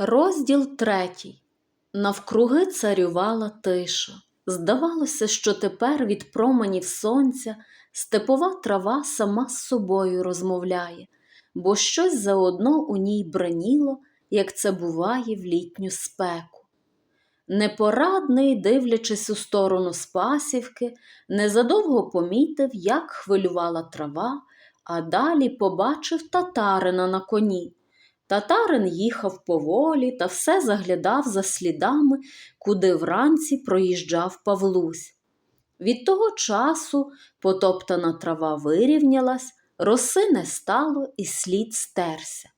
Розділ третій. Навкруги царювала тиша. Здавалося, що тепер від променів сонця степова трава сама з собою розмовляє, бо щось заодно у ній бреніло, як це буває в літню спеку. Непорадний, дивлячись у сторону Спасівки, незадовго помітив, як хвилювала трава, а далі побачив татарина на коні. Татарин їхав поволі та все заглядав за слідами, куди вранці проїжджав Павлусь. Від того часу потоптана трава вирівнялась, роси не стало і слід стерся.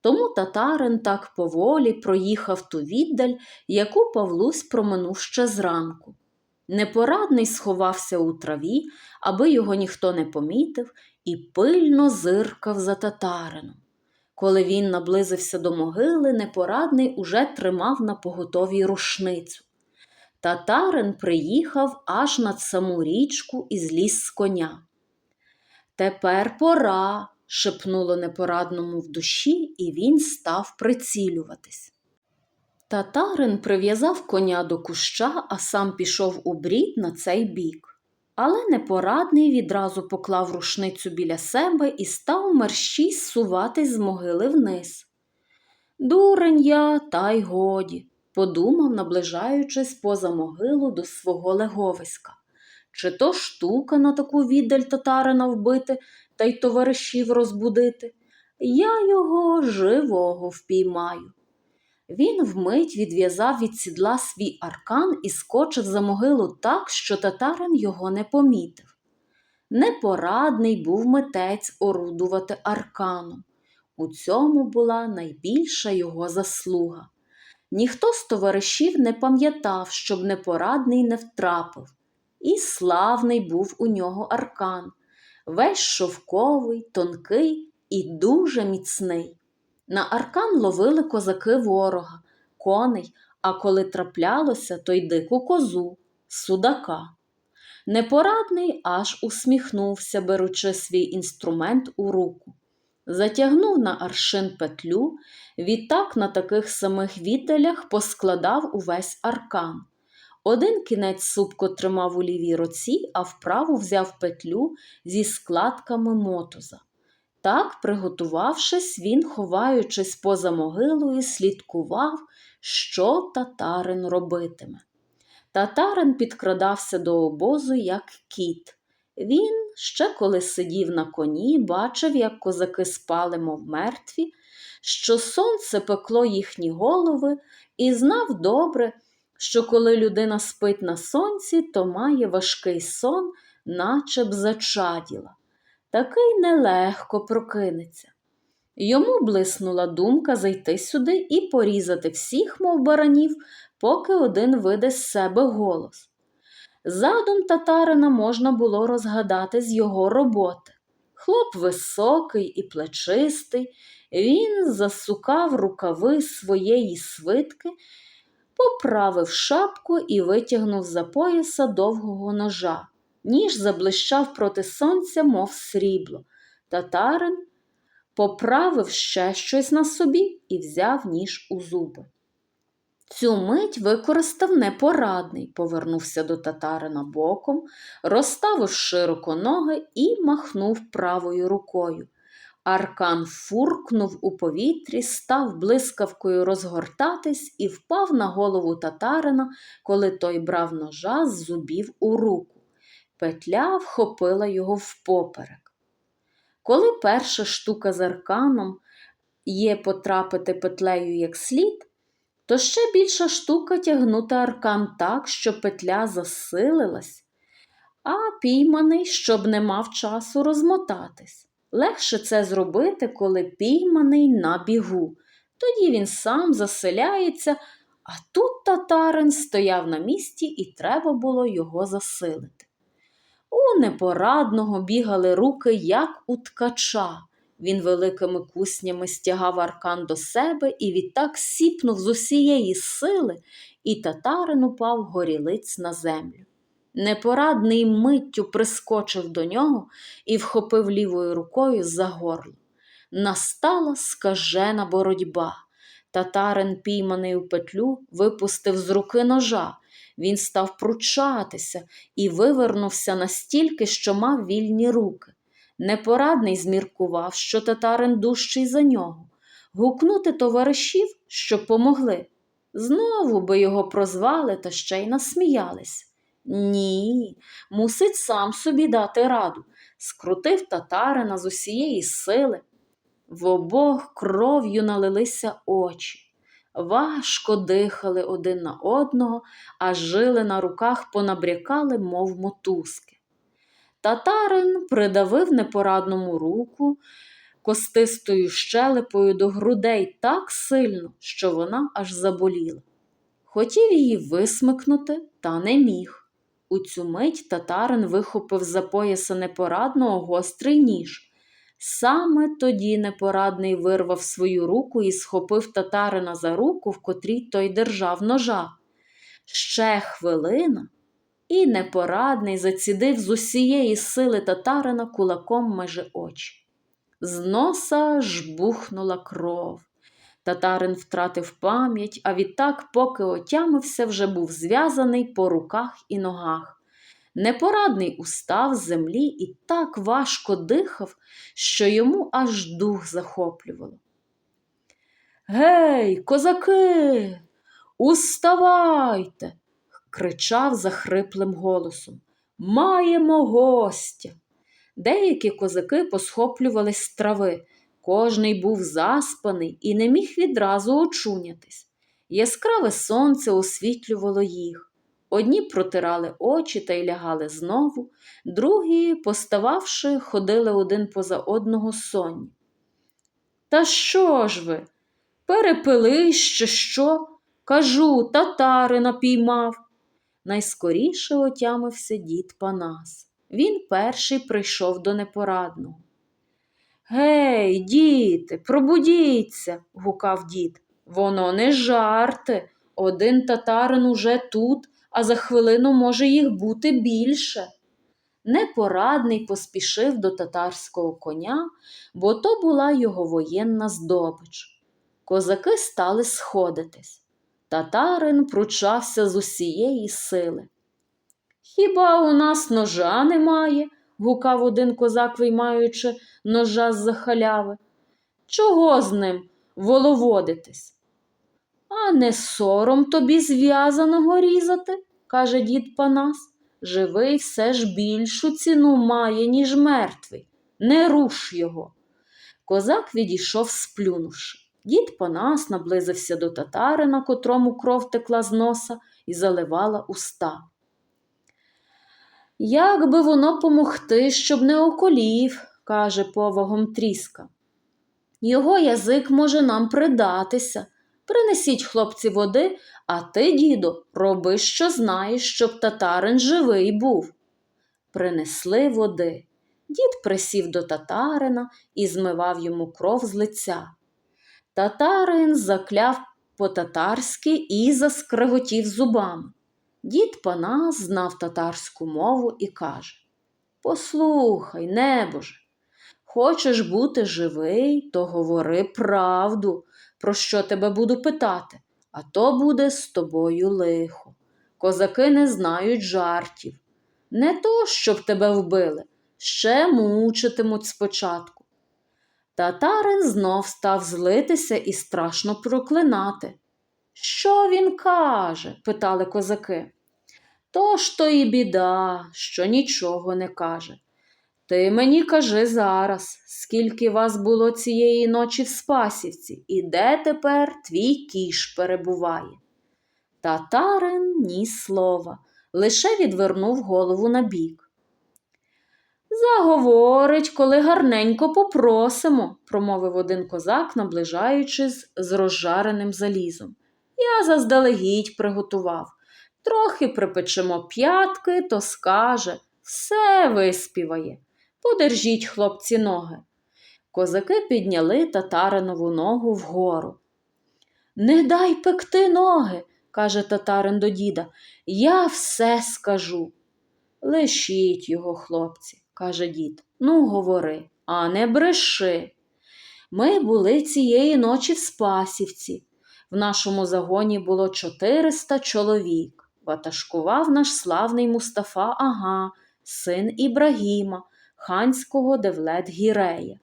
Тому татарин так поволі проїхав ту віддаль, яку Павлусь проминув ще зранку. Непорадний сховався у траві, аби його ніхто не помітив, і пильно зиркав за татарином. Коли він наблизився до могили, непорадний уже тримав на поготові рушницю. Татарин приїхав аж над саму річку і зліз з коня. Тепер пора, шепнуло непорадному в душі, і він став прицілюватись. Татарин прив'язав коня до куща, а сам пішов у брід на цей бік. Але непорадний відразу поклав рушницю біля себе і став мерщій суватись з могили вниз. Дурень я, та й годі, подумав, наближаючись поза могилу до свого леговиська. Чи то штука на таку віддаль татарина вбити та й товаришів розбудити? Я його живого впіймаю. Він вмить відв'язав від сідла свій аркан і скочив за могилу так, що татарин його не помітив. Непорадний був митець орудувати арканом. У цьому була найбільша його заслуга. Ніхто з товаришів не пам'ятав, щоб непорадний не втрапив. І славний був у нього аркан, весь шовковий, тонкий і дуже міцний. На аркан ловили козаки ворога, коней, а коли траплялося, то й дику козу, судака. Непорадний аж усміхнувся, беручи свій інструмент у руку. Затягнув на аршин петлю, відтак на таких самих віддалях поскладав увесь аркан. Один кінець супко тримав у лівій руці, а вправу взяв петлю зі складками мотуза. Так, приготувавшись, він, ховаючись поза могилою, слідкував, що татарин робитиме. Татарин підкрадався до обозу, як кіт. Він, ще коли сидів на коні, бачив, як козаки спали, мов мертві, що сонце пекло їхні голови, і знав добре, що коли людина спить на сонці, то має важкий сон, наче б зачаділа такий нелегко прокинеться. Йому блиснула думка зайти сюди і порізати всіх, мов баранів, поки один виде з себе голос. Задум татарина можна було розгадати з його роботи. Хлоп високий і плечистий, він засукав рукави своєї свитки, поправив шапку і витягнув за пояса довгого ножа ніж заблищав проти сонця, мов срібло. Татарин поправив ще щось на собі і взяв ніж у зуби. Цю мить використав непорадний, повернувся до татарина боком, розставив широко ноги і махнув правою рукою. Аркан фуркнув у повітрі, став блискавкою розгортатись і впав на голову татарина, коли той брав ножа з зубів у руку. Петля вхопила його впоперек. Коли перша штука з арканом є потрапити петлею як слід, то ще більша штука тягнути аркан так, щоб петля засилилась, а пійманий, щоб не мав часу розмотатись. Легше це зробити, коли пійманий на бігу. Тоді він сам заселяється, а тут татарин стояв на місці і треба було його засилити. У непорадного бігали руки, як у ткача. Він великими куснями стягав аркан до себе і відтак сіпнув з усієї сили, і татарин упав горілиць на землю. Непорадний миттю прискочив до нього і вхопив лівою рукою за горло. Настала скажена боротьба. Татарин, пійманий у петлю, випустив з руки ножа. Він став пручатися і вивернувся настільки, що мав вільні руки. Непорадний зміркував, що татарин дужчий за нього. Гукнути товаришів, щоб помогли. Знову би його прозвали та ще й насміялись. Ні, мусить сам собі дати раду. Скрутив татарина з усієї сили. В обох кров'ю налилися очі. Важко дихали один на одного, а жили на руках понабрякали, мов мотузки. Татарин придавив непорадному руку костистою щелепою до грудей так сильно, що вона аж заболіла. Хотів її висмикнути, та не міг. У цю мить татарин вихопив за пояса непорадного гострий ніж. Саме тоді непорадний вирвав свою руку і схопив татарина за руку, в котрій той держав ножа. Ще хвилина, і непорадний зацідив з усієї сили татарина кулаком межи очі. З носа жбухнула кров. Татарин втратив пам'ять, а відтак, поки отямився, вже був зв'язаний по руках і ногах. Непорадний устав з землі і так важко дихав, що йому аж дух захоплювало. Гей, козаки, уставайте, кричав захриплим голосом. Маємо гостя. Деякі козаки посхоплювались з трави. Кожний був заспаний і не міг відразу очунятись. Яскраве сонце освітлювало їх. Одні протирали очі та й лягали знову, другі, постававши, ходили один поза одного сонні. Та що ж ви? Перепили ще що? Кажу, татарина піймав. Найскоріше отямився дід Панас. Він перший прийшов до непорадного. Гей, діти, пробудіться, гукав дід. Воно не жарти. Один татарин уже тут, а за хвилину може їх бути більше. Непорадний поспішив до татарського коня, бо то була його воєнна здобич. Козаки стали сходитись. Татарин пручався з усієї сили. Хіба у нас ножа немає? гукав один козак, виймаючи ножа з за халяви. Чого з ним воловодитись? А не сором тобі зв'язаного різати, каже дід Панас. Живий все ж більшу ціну має, ніж мертвий. Не руш його. Козак відійшов, сплюнувши. Дід Панас наблизився до татарина, котрому кров текла з носа і заливала уста. Як би воно помогти, щоб не околів, каже повагом тріска. Його язик може нам придатися. Принесіть хлопці води, а ти, діду, роби, що знаєш, щоб татарин живий був. Принесли води. Дід присів до татарина і змивав йому кров з лиця. Татарин закляв по-татарськи і заскреготів зубами. Дід Панас знав татарську мову і каже Послухай, небоже, хочеш бути живий, то говори правду, про що тебе буду питати, а то буде з тобою лихо. Козаки не знають жартів. Не то, щоб тебе вбили, ще мучитимуть спочатку. Татарин знов став злитися і страшно проклинати. Що він каже? питали козаки. То ж то і біда, що нічого не каже. Ти мені кажи зараз, скільки вас було цієї ночі в Спасівці, і де тепер твій кіш перебуває. Татарин ні слова, лише відвернув голову набік. Заговорить, коли гарненько попросимо, промовив один козак, наближаючись з розжареним залізом. Я заздалегідь приготував. Трохи припечемо п'ятки, то скаже, все виспіває. Подержіть, хлопці, ноги. Козаки підняли татаринову ногу вгору. Не дай пекти ноги, каже татарин до діда. Я все скажу. Лишіть його, хлопці, каже дід. Ну, говори, а не бреши. Ми були цієї ночі в Спасівці. В нашому загоні було 400 чоловік. Ватажкував наш славний Мустафа Ага, син Ібрагіма, ханського Девлет Гірея.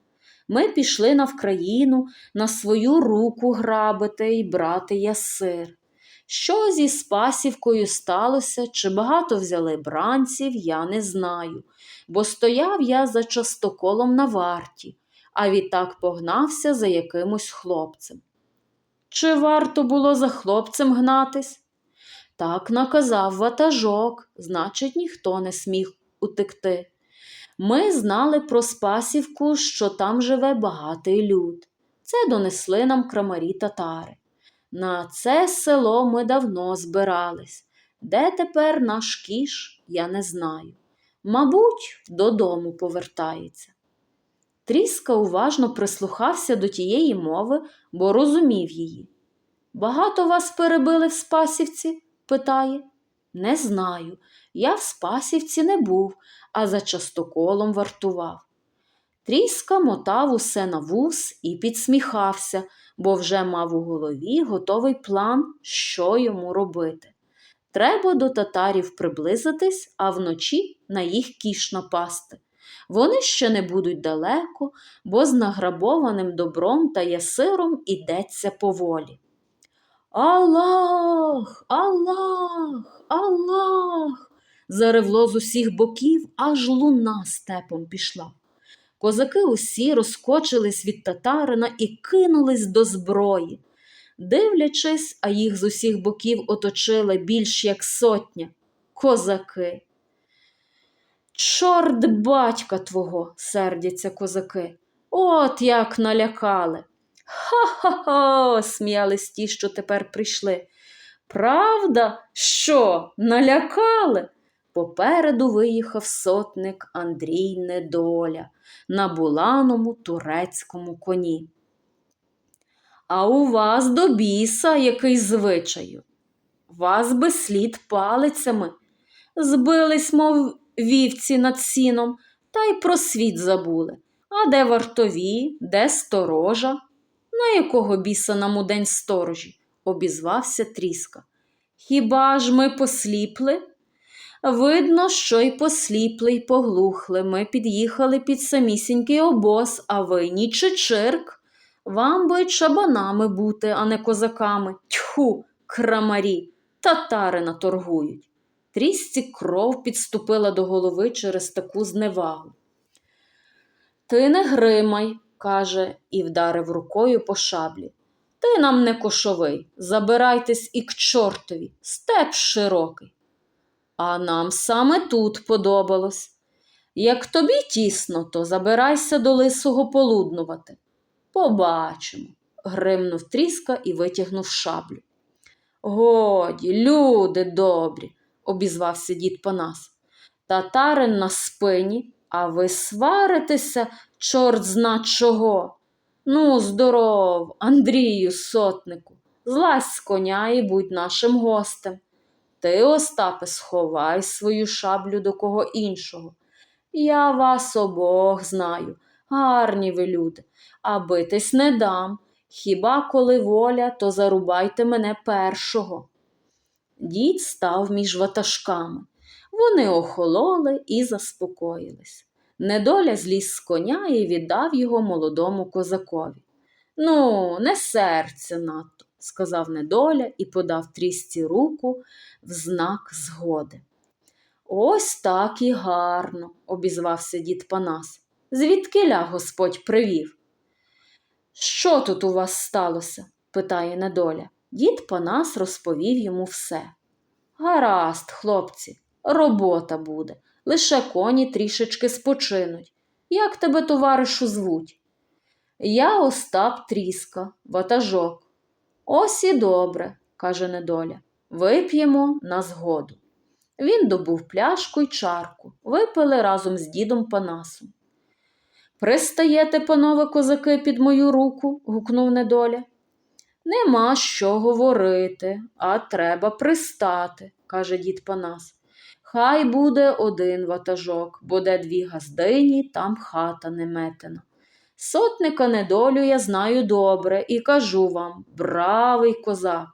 Ми пішли на Вкраїну на свою руку грабити й брати ясир. Що зі Спасівкою сталося, чи багато взяли бранців, я не знаю, бо стояв я за частоколом на варті, а відтак погнався за якимось хлопцем. Чи варто було за хлопцем гнатись? Так наказав ватажок, значить, ніхто не сміг утекти. Ми знали про Спасівку, що там живе багатий люд. Це донесли нам крамарі татари. На це село ми давно збирались. Де тепер наш кіш, я не знаю. Мабуть, додому повертається. Тріска уважно прислухався до тієї мови, бо розумів її. Багато вас перебили в Спасівці? питає. Не знаю. Я в Спасівці не був, а за частоколом вартував. Тріска мотав усе на вус і підсміхався, бо вже мав у голові готовий план, що йому робити. Треба до татарів приблизитись, а вночі на їх кіш напасти. Вони ще не будуть далеко, бо з награбованим добром та ясиром ідеться поволі. Аллах, Аллах, Аллах. Заревло з усіх боків, аж луна степом пішла. Козаки усі розкочились від татарина і кинулись до зброї. Дивлячись, а їх з усіх боків оточили більш як сотня козаки. Чорт батька твого, сердяться козаки. От як налякали. Ха-ха-ха, сміялись ті, що тепер прийшли. Правда, що, налякали? Попереду виїхав сотник Андрій Недоля на буланому турецькому коні. А у вас до біса який звичаю? Вас би слід палицями. Збились, мов вівці над сіном, та й про світ забули. А де вартові, де сторожа? На якого біса нам у день сторожі? обізвався тріска. Хіба ж ми посліпли? Видно, що й посліпли, й поглухли. Ми під'їхали під самісінький обоз, а ви ні чичирк. Вам би чабанами бути, а не козаками. Тьху, крамарі, татари наторгують. Трісці кров підступила до голови через таку зневагу. Ти не гримай, каже і вдарив рукою по шаблі. Ти нам не кошовий, забирайтесь і к чортові, степ широкий. А нам саме тут подобалось. Як тобі тісно, то забирайся до лисого полуднувати. Побачимо, гримнув тріска і витягнув шаблю. Годі, люди добрі, обізвався дід Панас. Татарин на спині, а ви сваритеся, чорт зна чого. Ну, здоров, Андрію, сотнику, злазь з коня і будь нашим гостем. Ти, Остапе, сховай свою шаблю до кого іншого. Я вас обох знаю, гарні ви люди, а битись не дам. Хіба коли воля, то зарубайте мене першого. Дід став між ватажками. Вони охололи і заспокоїлись. Недоля зліз з коня і віддав його молодому козакові. Ну, не серце надто, сказав недоля і подав трісці руку в знак згоди. Ось так і гарно, обізвався дід Панас. Звідкиля Господь привів? Що тут у вас сталося? питає недоля. Дід Панас розповів йому все. Гаразд, хлопці, робота буде, лише коні трішечки спочинуть. Як тебе, товаришу, звуть? Я Остап Тріска, ватажок. Ось і добре, каже недоля. Вип'ємо на згоду. Він добув пляшку й чарку, випили разом з дідом Панасом. Пристаєте, панове козаки, під мою руку? гукнув недоля. Нема що говорити, а треба пристати, каже дід Панас. Хай буде один ватажок, бо де дві газдині, там хата не метена. Сотника недолю я знаю добре і кажу вам, бравий козак.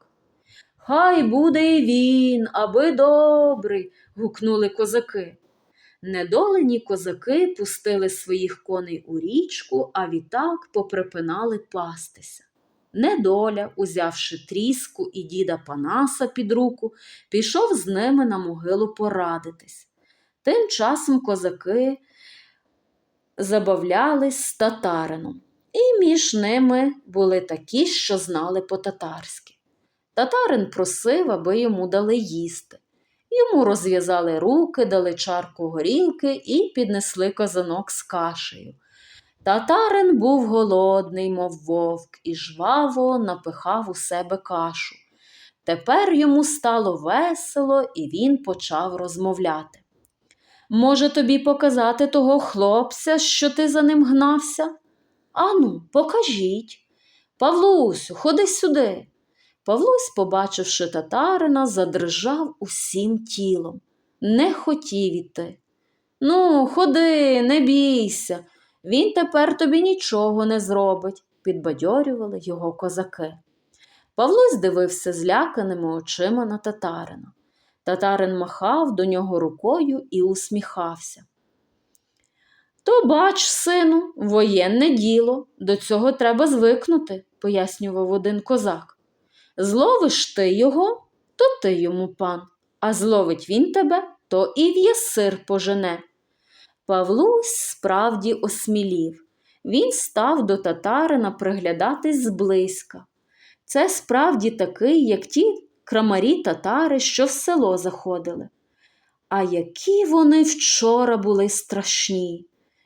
Хай буде і він, аби добрий. гукнули козаки. Недолені козаки пустили своїх коней у річку, а відтак поприпинали пастися. Недоля, узявши тріску і діда Панаса під руку, пішов з ними на могилу порадитись. Тим часом козаки забавлялись з татарином, і між ними були такі, що знали по-татарськи. Татарин просив, аби йому дали їсти. Йому розв'язали руки, дали чарку горілки і піднесли казанок з кашею. Татарин був голодний, мов вовк, і жваво напихав у себе кашу. Тепер йому стало весело, і він почав розмовляти. Може, тобі показати того хлопця, що ти за ним гнався? Ану, покажіть. Павлусю, ходи сюди. Павлусь, побачивши татарина, задрижав усім тілом. Не хотів іти. Ну, ходи, не бійся, він тепер тобі нічого не зробить, підбадьорювали його козаки. Павлусь дивився зляканими очима на татарина. Татарин махав до нього рукою і усміхався. То бач, сину, воєнне діло, до цього треба звикнути, пояснював один козак. Зловиш ти його, то ти йому пан, а зловить він тебе, то і в єсир пожене. Павлусь справді осмілів. Він став до татарина приглядатись зблизька. Це справді такий, як ті крамарі татари, що в село заходили. А які вони вчора були страшні.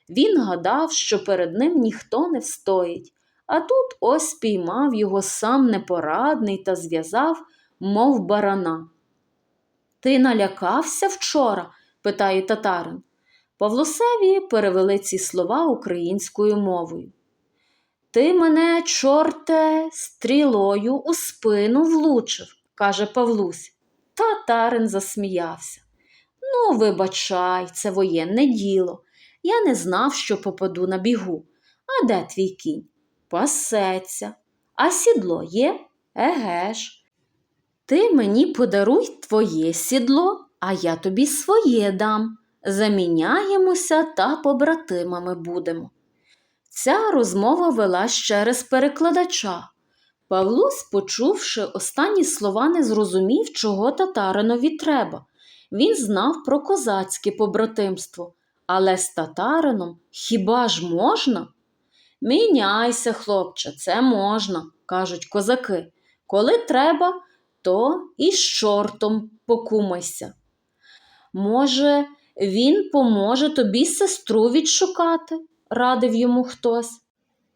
Він гадав, що перед ним ніхто не встоїть, а тут ось піймав його сам непорадний та зв'язав, мов барана. Ти налякався вчора? питає татарин. Павлосеві перевели ці слова українською мовою. Ти мене, чорте, стрілою у спину влучив, каже Павлусь. Татарин засміявся. Ну, вибачай, це воєнне діло. Я не знав, що попаду на бігу. А де твій кінь? Пасеться. А сідло є? Еге ж. Ти мені подаруй твоє сідло, а я тобі своє дам. Заміняємося та побратимами будемо. Ця розмова велась через перекладача. Павлусь, почувши останні слова, не зрозумів, чого татаринові треба. Він знав про козацьке побратимство, але з татарином хіба ж можна? Міняйся, хлопче, це можна, кажуть козаки. Коли треба, то і з чортом покумайся. Може, він поможе тобі сестру відшукати, радив йому хтось.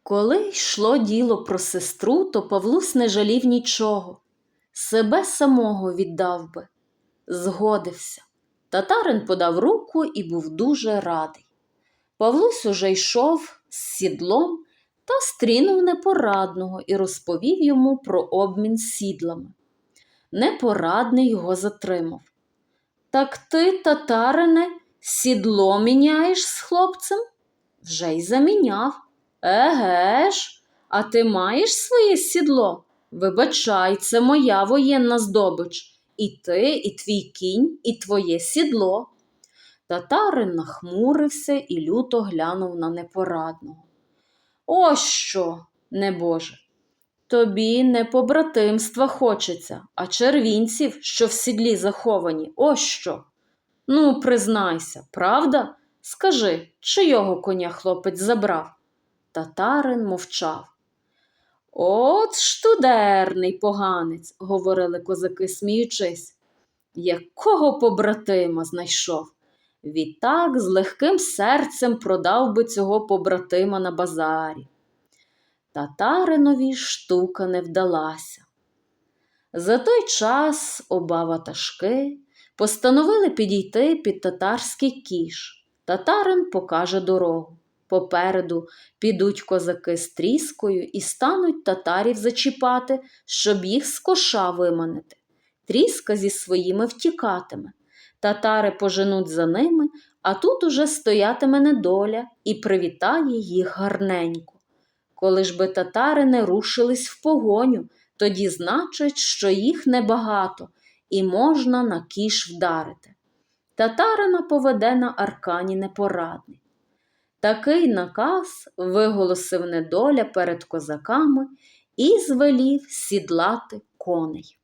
Коли йшло діло про сестру, то Павлус не жалів нічого. Себе самого віддав би. Згодився. Татарин подав руку і був дуже радий. Павлусь уже йшов з сідлом та стрінув непорадного і розповів йому про обмін сідлами. Непорадний його затримав. Так ти, татарине, сідло міняєш з хлопцем? Вже й заміняв. Еге ж, а ти маєш своє сідло? Вибачай, це моя воєнна здобич. І ти, і твій кінь, і твоє сідло. Татарин нахмурився і люто глянув на непорадного. Ось що, небоже, тобі не побратимства хочеться, а червінців, що в сідлі заховані, ось що. Ну, признайся, правда? Скажи, чийого коня хлопець забрав? Татарин мовчав. От штудерний поганець, говорили козаки, сміючись. Якого побратима знайшов? Відтак з легким серцем продав би цього побратима на базарі. Татаринові штука не вдалася. За той час оба ватажки постановили підійти під татарський кіш. Татарин покаже дорогу. Попереду підуть козаки з тріскою і стануть татарів зачіпати, щоб їх з коша виманити. Тріска зі своїми втікатиме. Татари поженуть за ними, а тут уже стоятиме недоля і привітає їх гарненько. Коли ж би татари не рушились в погоню, тоді значить, що їх небагато і можна на кіш вдарити. Татарина поведе на аркані непорадний. Такий наказ виголосив недоля перед козаками і звелів сідлати коней.